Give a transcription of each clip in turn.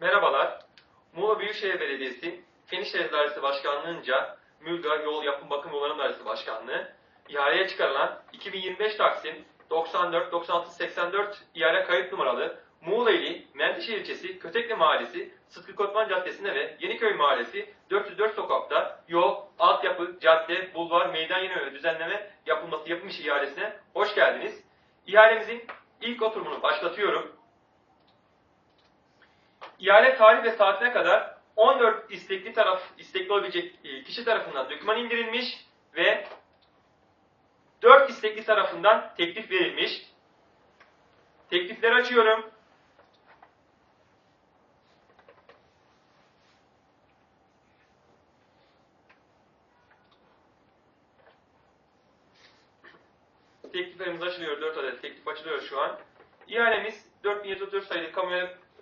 Merhabalar. Muğla Büyükşehir Belediyesi Fen İşleri Dairesi Başkanlığı'nca Mülga Yol Yapım Bakım Yolları Dairesi Başkanlığı ihaleye çıkarılan 2025 Taksim 94 96 84 ihale kayıt numaralı Muğla ili Menteşehir ilçesi Kötekli Mahallesi Sıtkı Kotman Caddesi'nde ve Yeniköy Mahallesi 404 sokakta yol, altyapı, cadde, bulvar, meydan yenileme ve düzenleme yapılması yapım ihalesine hoş geldiniz. İhalemizin ilk oturumunu başlatıyorum. İhale tarih ve saatine kadar 14 istekli taraf istekli olabilecek e, kişi tarafından doküman indirilmiş ve 4 istekli tarafından teklif verilmiş. Teklifleri açıyorum. Tekliflerimiz açılıyor. 4 adet teklif açılıyor şu an. İhalemiz 4734 sayılı kamu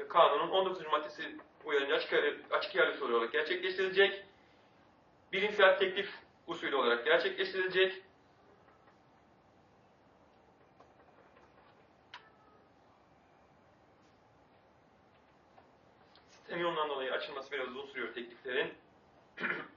kanunun 19. maddesi uyarınca açık, açık ihale usulü olarak gerçekleştirilecek. Fiyat teklif usulü olarak gerçekleştirilecek. Sistem yoğunluğundan dolayı açılması biraz uzun sürüyor tekliflerin.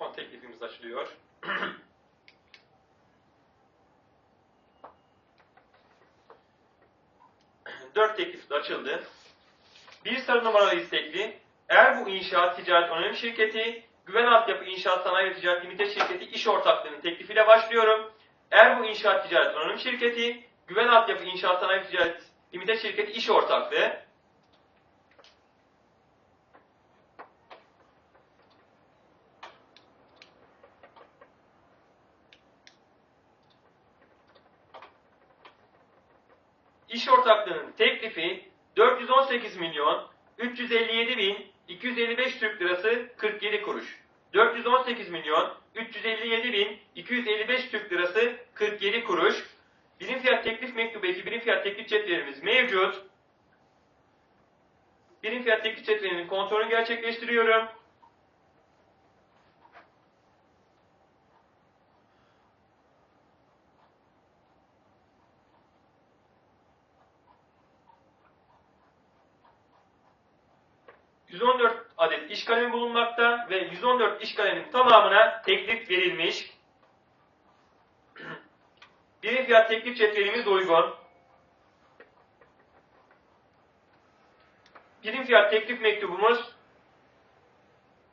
Son teklifimiz açılıyor. Dört teklif açıldı. Bir sarı numaralı istekli, eğer bu inşaat ticaret anonim şirketi, güven altyapı inşaat sanayi ve ticaret limited şirketi iş ortaklığının teklifiyle başlıyorum. Eğer bu inşaat ticaret anonim şirketi, güven altyapı inşaat sanayi ve ticaret limited şirketi iş ortaklığı, İş ortaklığının teklifi 418 milyon 357 bin 255 Türk lirası 47 kuruş. 418 milyon 357 bin 255 Türk lirası 47 kuruş. Birim fiyat teklif mektubu eki birim fiyat teklif cetvelimiz mevcut. Birim fiyat teklif cetvelinin kontrolünü gerçekleştiriyorum. ...114 adet iş kalemi bulunmakta ve 114 iş kalemin tamamına teklif verilmiş. Birim fiyat teklif cetvelimiz uygun. Birim fiyat teklif mektubumuz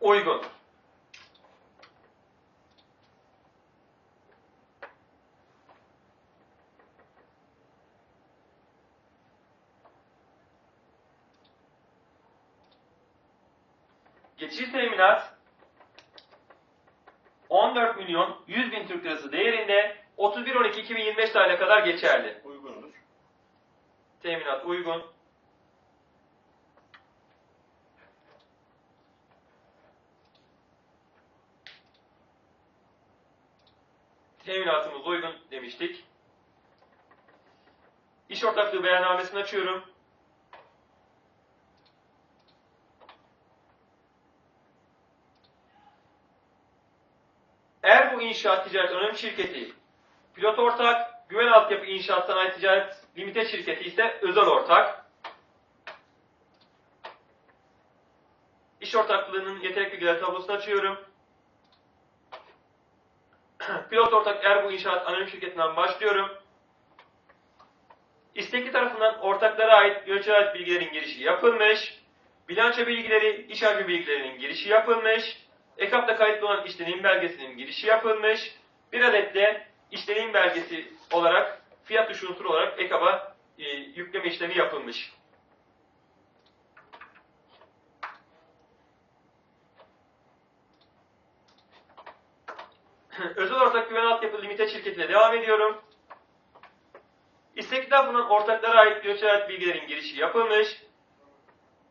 uygun. Geçici teminat 14 milyon 100 bin Türk lirası değerinde 31-12-2025 tarihine kadar geçerli. uygundur. Teminat uygun. Teminatımız uygun demiştik. İş ortaklığı beyannamesini açıyorum. İnşaat ticaret anonim şirketi pilot ortak, güven altyapı inşaat sanayi ticaret limited şirketi ise özel ortak. İş ortaklığının yetenek bilgileri tablosunu açıyorum. Pilot ortak eğer bu inşaat anonim şirketinden başlıyorum. İstekli tarafından ortaklara ait yöneticiye ait bilgilerin girişi yapılmış. Bilanço bilgileri, iş harcı bilgilerinin girişi yapılmış. EKAP'ta kayıtlı olan işlenim belgesinin girişi yapılmış. Bir adet de işlenim belgesi olarak fiyat dışı unsur olarak EKAP'a e, yükleme işlemi yapılmış. Özel ortak güven altyapı limited şirketiyle devam ediyorum. İstekli tarafından ortaklara ait göçer bilgilerin girişi yapılmış.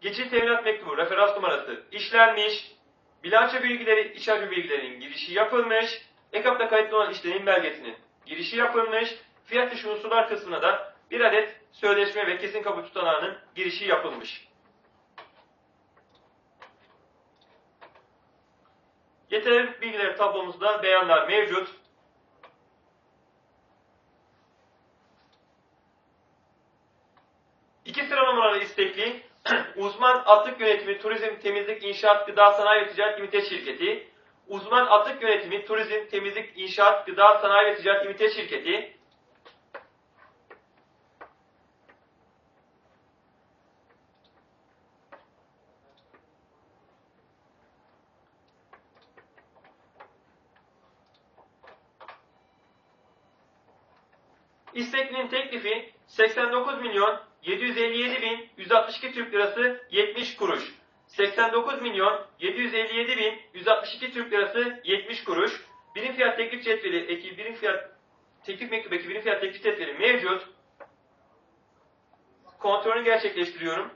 Geçici teminat mektubu referans numarası işlenmiş. Bilanço bilgileri, iç harcı bilgilerinin girişi yapılmış. EKAP'ta kayıtlı olan işlemin belgesinin girişi yapılmış. Fiyat dışı unsurlar kısmına da bir adet sözleşme ve kesin kabul tutanağının girişi yapılmış. Yeterli bilgiler tablomuzda beyanlar mevcut. İki sıra numaralı istekli uzman atık yönetimi, turizm, temizlik, inşaat, gıda, sanayi ve ticaret limited şirketi, uzman atık yönetimi, turizm, temizlik, inşaat, gıda, sanayi ve ticaret limited şirketi, İsteklinin teklifi 89 milyon 757 bin 162 Türk lirası 70 kuruş. 89 milyon 757 bin 162 Türk lirası 70 kuruş. Birim fiyat teklif cetveli eki birim fiyat teklif mektubu eki birim fiyat teklif cetveli mevcut. Kontrolünü gerçekleştiriyorum.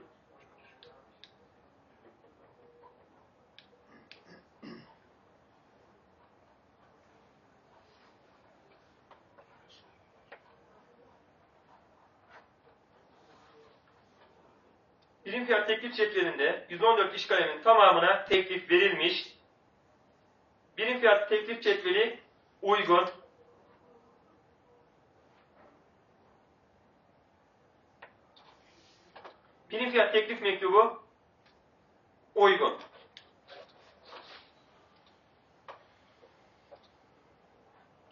Birim fiyat teklif cetvelinde 114 iş kaleminin tamamına teklif verilmiş. Birim fiyat teklif cetveli uygun. Birim fiyat teklif mektubu uygun.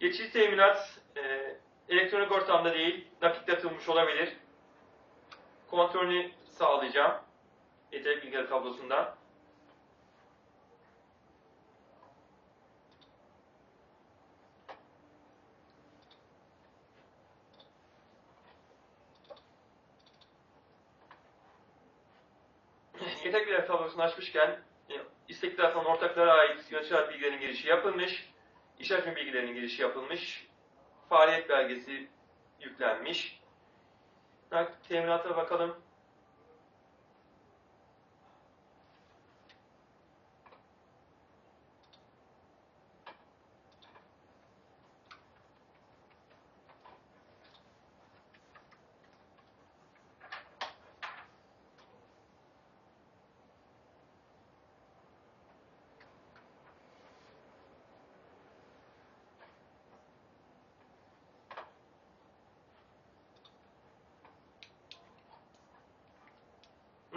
Geçici teminat e, elektronik ortamda değil, nakit atılmış olabilir kontrolünü sağlayacağım. Yetenek bilgileri tablosundan. Yetenek bilgileri tablosunu açmışken e, istekli tarafından ortaklara ait yönetici bilgilerin girişi yapılmış. İş hacmi bilgilerinin girişi yapılmış. Faaliyet belgesi yüklenmiş. Teminata bakalım.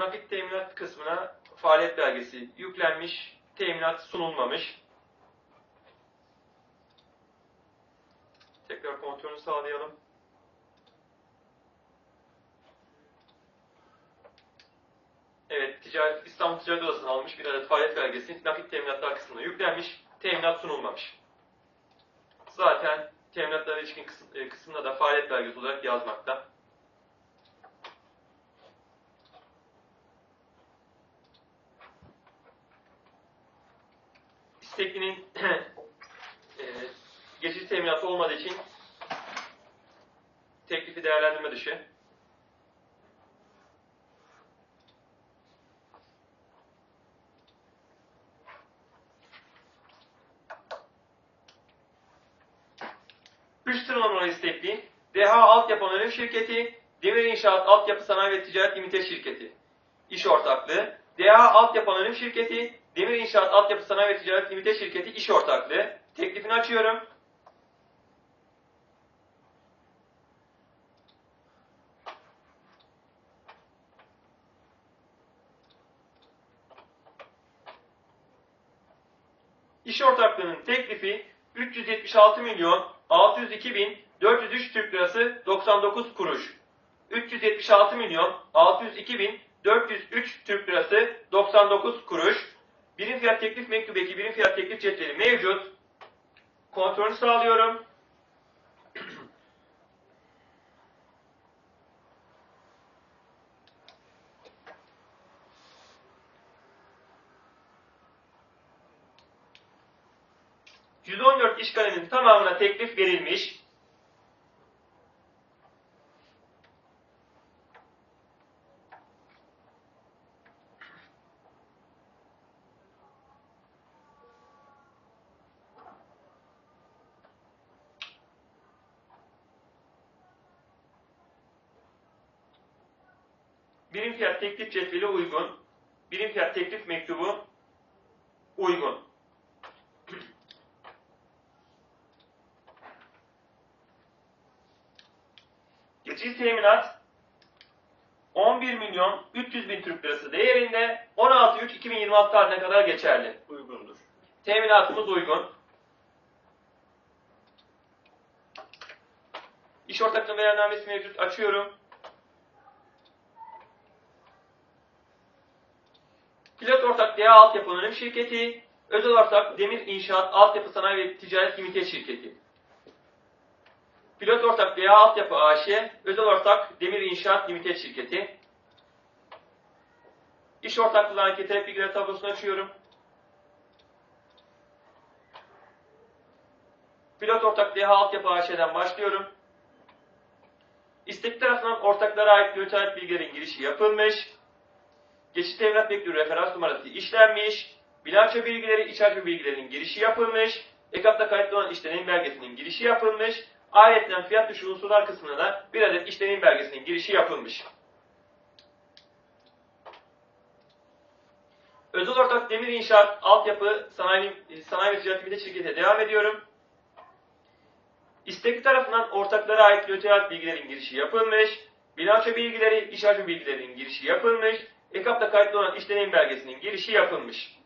Nakit teminat kısmına faaliyet belgesi yüklenmiş, teminat sunulmamış. Tekrar kontrolünü sağlayalım. Evet, ticaret, İstanbul Ticaret Odası'nın almış bir adet faaliyet belgesi nakit teminatlar kısmına yüklenmiş, teminat sunulmamış. Zaten teminatlara ilişkin kısım, e, da faaliyet belgesi olarak yazmakta. İsteklinin e, geçici teminatı olmadığı için teklifi değerlendirme dışı. Üç sıra numaralı istekli DH Altyapı Anonim Şirketi, Demir İnşaat Altyapı Sanayi ve Ticaret Limited Şirketi. İş ortaklığı, DH Altyapı Anonim Şirketi, Demir İnşaat Altyapı Sanayi ve Ticaret Limited Şirketi iş ortaklığı. Teklifini açıyorum. İş ortaklığının teklifi 376 milyon 602 bin 403 Türk lirası 99 kuruş. 376 milyon 602 bin 403 Türk lirası 99 kuruş. Birim fiyat teklif mektubu eki birim fiyat teklif cetveli mevcut. Kontrolünü sağlıyorum. ...114 iş kaleminin tamamına teklif verilmiş. birim fiyat teklif cetveli uygun. Birim fiyat teklif mektubu uygun. Geçici teminat 11 milyon 300 bin Türk lirası değerinde 16.3.2026 tarihine kadar geçerli. Uygundur. Teminatımız uygun. İş ortaklığı beyannamesi mevcut. Açıyorum. Pilot ortak DA Altyapı Anonim Şirketi, özel ortak Demir İnşaat Altyapı Sanayi ve Ticaret Limited Şirketi. Pilot ortak DA Altyapı AŞ, özel ortak Demir İnşaat Limited Şirketi. İş ortaklığı hareketi bilgiler tablosunu açıyorum. Pilot ortak DH Altyapı AŞ'den başlıyorum. İstek tarafından ortaklara ait müteahhit bilgilerin girişi yapılmış. Geçici teminat bekliyor referans numarası işlenmiş. Bilanço bilgileri, iç harcı bilgilerinin girişi yapılmış. EKAP'ta kayıtlı olan işlenim belgesinin girişi yapılmış. Ayrıca fiyat dışı unsurlar kısmına da bir adet işlenim belgesinin girişi yapılmış. Özel ortak demir inşaat altyapı sanayi, sanayi ve ticaret şirkete devam ediyorum. İstekli tarafından ortaklara ait müteahhit bilgilerin girişi yapılmış. Bilanço bilgileri, iş harcı bilgilerinin girişi yapılmış. EKAP'ta kayıtlı olan iş deneyim belgesinin girişi yapılmış.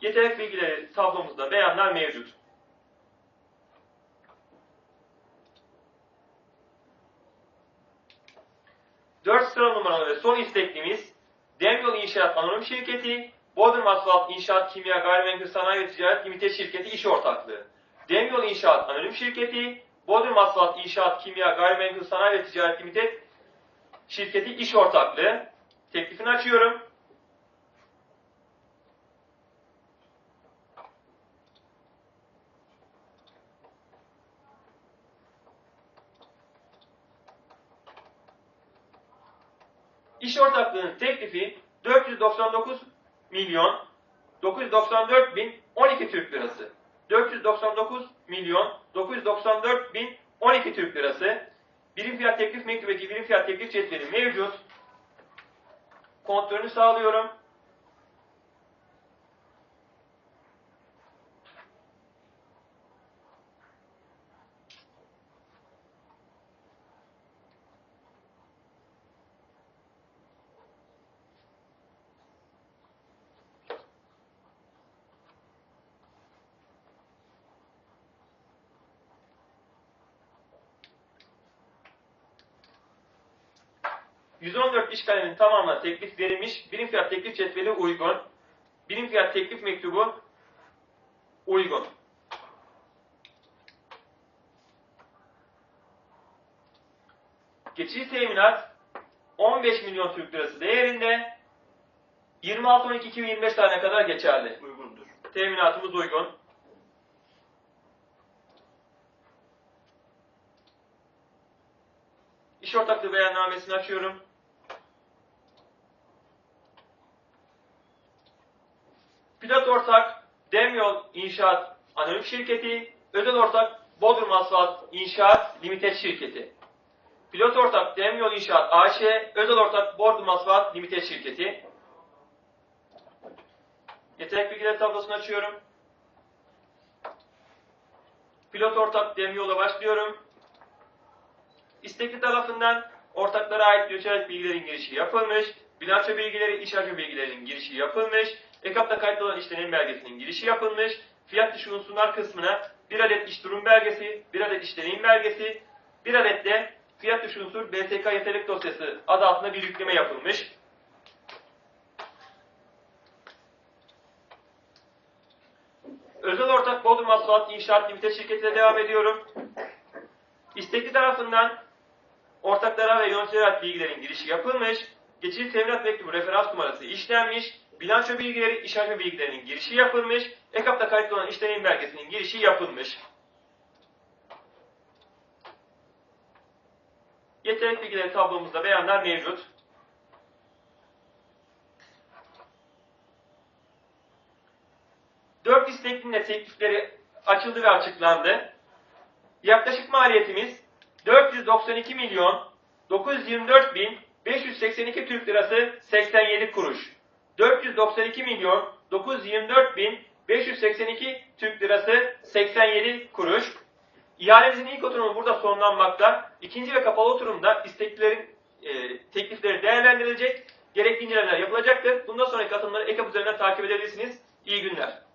Yetenek bilgileri tablomuzda beyanlar mevcut. Dört sıra numaralı ve son isteklimiz Demyol İnşaat Anonim Şirketi, Bodrum Asfalt İnşaat Kimya Gayrimenkul Sanayi ve Ticaret Limited Şirketi iş ortaklığı. Demyol İnşaat Anonim Şirketi, Bodrum Asfalt İnşaat Kimya Gayrimenkul Sanayi ve Ticaret Limited Şirketi iş ortaklığı. Teklifini açıyorum. İş ortaklığının teklifi 499 milyon 994 bin 12 Türk lirası. 499 milyon 994 bin 12 Türk lirası. Birim fiyat teklif mektubundaki birim fiyat teklif cetveli mevcut. Kontrolünü sağlıyorum. ...114 iş kaleminin tamamına teklif verilmiş. Birim fiyat teklif cetveli uygun. Birim fiyat teklif mektubu uygun. Geçici teminat 15 milyon Türk lirası değerinde 26-12-2025 tarihine kadar geçerli. Uygundur. Teminatımız uygun. İş ortaklığı beyannamesini açıyorum. Pilot ortak Demyol İnşaat Anonim Şirketi, özel ortak Bodrum Asfalt İnşaat Limited Şirketi. Pilot ortak Demyol İnşaat AŞ, özel ortak Bodrum Asfalt Limited Şirketi. Yetenek bilgileri tablosunu açıyorum. Pilot ortak Demyol'a başlıyorum. İstekli tarafından ortaklara ait müteahhit bilgilerin girişi yapılmış. Bilanço bilgileri, iş harcı bilgilerinin girişi yapılmış. EKAP'ta kayıtlı olan işlenim belgesinin girişi yapılmış. Fiyat dışı unsurlar kısmına bir adet iş durum belgesi, bir adet iş deneyim belgesi, bir adet de fiyat dışı unsur BSK yetenek dosyası adı altında bir yükleme yapılmış. Özel ortak Bodrum Asfalt İnşaat Limited şirketine devam ediyorum. İstekli tarafından ortaklara ve yöneticilere bilgilerin girişi yapılmış, geçici teminat mektubu referans numarası işlenmiş, bilanço bilgileri, iş bilgilerinin girişi yapılmış, EKAP'ta kayıtlı olan iş deneyim girişi yapılmış. Yetenek bilgileri tablomuzda beyanlar mevcut. Dört isteklinin de teklifleri açıldı ve açıklandı. Yaklaşık maliyetimiz 492 milyon 924 bin 582 Türk lirası 87 kuruş. 492 milyon 924 bin 582 Türk lirası 87 kuruş. İhalemizin ilk oturumu burada sonlanmakta. İkinci ve kapalı oturumda isteklilerin e, teklifleri değerlendirilecek. Gerekli incelemeler yapılacaktır. Bundan sonraki atımları EKAP üzerinden takip edebilirsiniz. İyi günler.